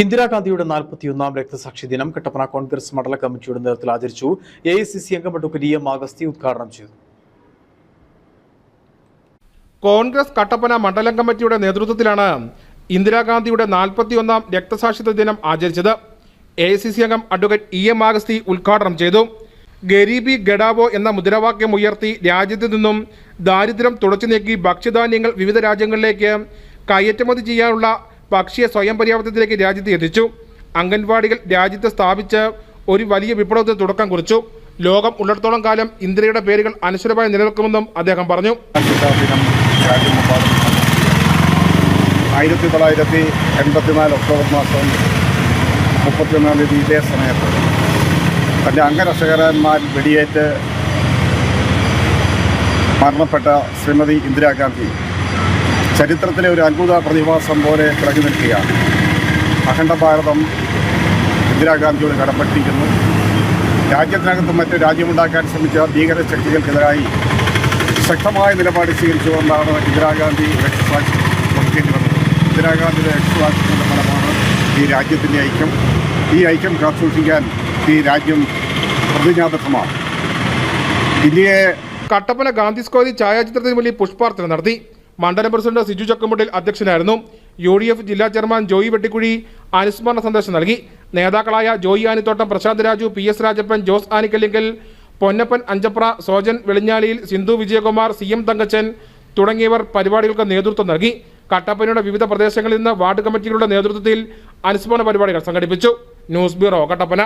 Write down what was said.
ഇന്ദിരാഗാന്ധിയുടെ നാൽപ്പത്തിയൊന്നാം രക്തസാക്ഷി ദിനം കട്ടപ്പന കോൺഗ്രസ് മണ്ഡല കമ്മിറ്റിയുടെ നേതൃത്വത്തിൽ ആചരിച്ചു. എ ഐ സി സി അംഗം അഡ്വക്കേറ്റ് ഇ എം ആഗസ്തി ഉദ്ഘാടനം ചെയ്തു. കോൺഗ്രസ് കട്ടപ്പന മണ്ഡലം കമ്മിറ്റിയുടെ നേതൃത്വത്തിലാണ് ഇന്ദിരാഗാന്ധിയുടെ നാൽപ്പത്തിയൊന്നാം രക്തസാക്ഷിത്വ ദിനം ആചരിച്ചത്. എ ഐ സി സി അംഗം അഡ്വക്കേറ്റ് ഇ എം ആഗസ്തി ഉദ്ഘാടനം ചെയ്തു. ഗരീബി ഗഡാവോ എന്ന മുദ്രാവാക്യം ഉയർത്തി രാജ്യത്തു നിന്നും ദാരിദ്ര്യം തുടച്ചു നീക്കി ഭക്ഷ്യധാന്യങ്ങൾ വിവിധ രാജ്യങ്ങളിലേക്ക് കയറ്റുമതി ചെയ്യാനുള്ള ഭക്ഷ്യ സ്വയം പര്യാപ്തത്തിലേക്ക് രാജ്യത്തെ എത്തിച്ചു. അംഗൻവാടികൾ രാജ്യത്ത് സ്ഥാപിച്ച് ഒരു വലിയ വിപ്ലവത്തിന് തുടക്കം കുറിച്ചു. ലോകം ഉള്ളിടത്തോളം കാലം ഇന്ദിരയുടെ പേരുകൾ അനശ്വരമായി നിലനിൽക്കുമെന്നും അദ്ദേഹം പറഞ്ഞു. ആയിരത്തി തൊള്ളായിരത്തി എൺപത്തിനാല് ഒക്ടോബർ മാസം മുപ്പത്തിയൊന്നാം തീയതി ഇതേ സമയത്ത് തന്റെ അംഗരക്ഷകരന്മാർ വെടിയേറ്റ് മരണപ്പെട്ട ശ്രീമതി ഇന്ദിരാഗാന്ധി ചരിത്രത്തിലെ ഒരു അത്ഭുത പ്രതിഭാസം പോലെ തിളങ്ങി നിൽക്കുകയാണ്. അഖണ്ഡ ഭാരതം ഇന്ദിരാഗാന്ധിയോട് കടപ്പെട്ടിരിക്കുന്നു. രാജ്യത്തിനകത്ത് മറ്റു രാജ്യമുണ്ടാക്കാൻ ശ്രമിച്ച ഭീകര ശക്തികൾക്കെതിരായി ശക്തമായ നിലപാട് സ്വീകരിച്ചുകൊണ്ടാണ് ഇന്ദിരാഗാന്ധി രക്ഷസാക്ഷി വഹിക്കേണ്ടി വന്നത്. ഇന്ദിരാഗാന്ധിയുടെ രക്ഷസാക്ഷിയുടെ ഫലമാണ് ഈ രാജ്യത്തിന്റെ ഐക്യം. ഈ ഐക്യം കാത്തുസൂക്ഷിക്കാൻ ഈ രാജ്യം പ്രതിജ്ഞാബദ്ധമാണ്. ഇന്ത്യയെ കട്ടപ്പന ഗാന്ധി സ്ക്വയറിൽ ഛായാചിത്രത്തിന് മുന്നിൽ പുഷ്പാർച്ചന നടത്തി. മണ്ഡലം പ്രസിഡന്റ് സിജു ചക്കമ്പട്ടിൽ അധ്യക്ഷനായിരുന്നു. യു ഡി എഫ് ജില്ലാ ചെയർമാൻ ജോയി വെട്ടിക്കുഴി അനുസ്മരണ സന്ദേശം നൽകി. നേതാക്കളായ Joy Anithottam Prashanth Raju P S Rajappan Jose Anikkallinkal Ponnappan Anchapra Sojan Velinjaliyil Sindhu Vijayakumar C M Thankachan തുടങ്ങിയവർ പരിപാടികൾക്ക് നേതൃത്വം നൽകി. കട്ടപ്പനയുടെ വിവിധ പ്രദേശങ്ങളിൽ നിന്ന് വാർഡ് കമ്മിറ്റികളുടെ നേതൃത്വത്തിൽ അനുസ്മരണ പരിപാടികൾ സംഘടിപ്പിച്ചു. News bureau Kattappana.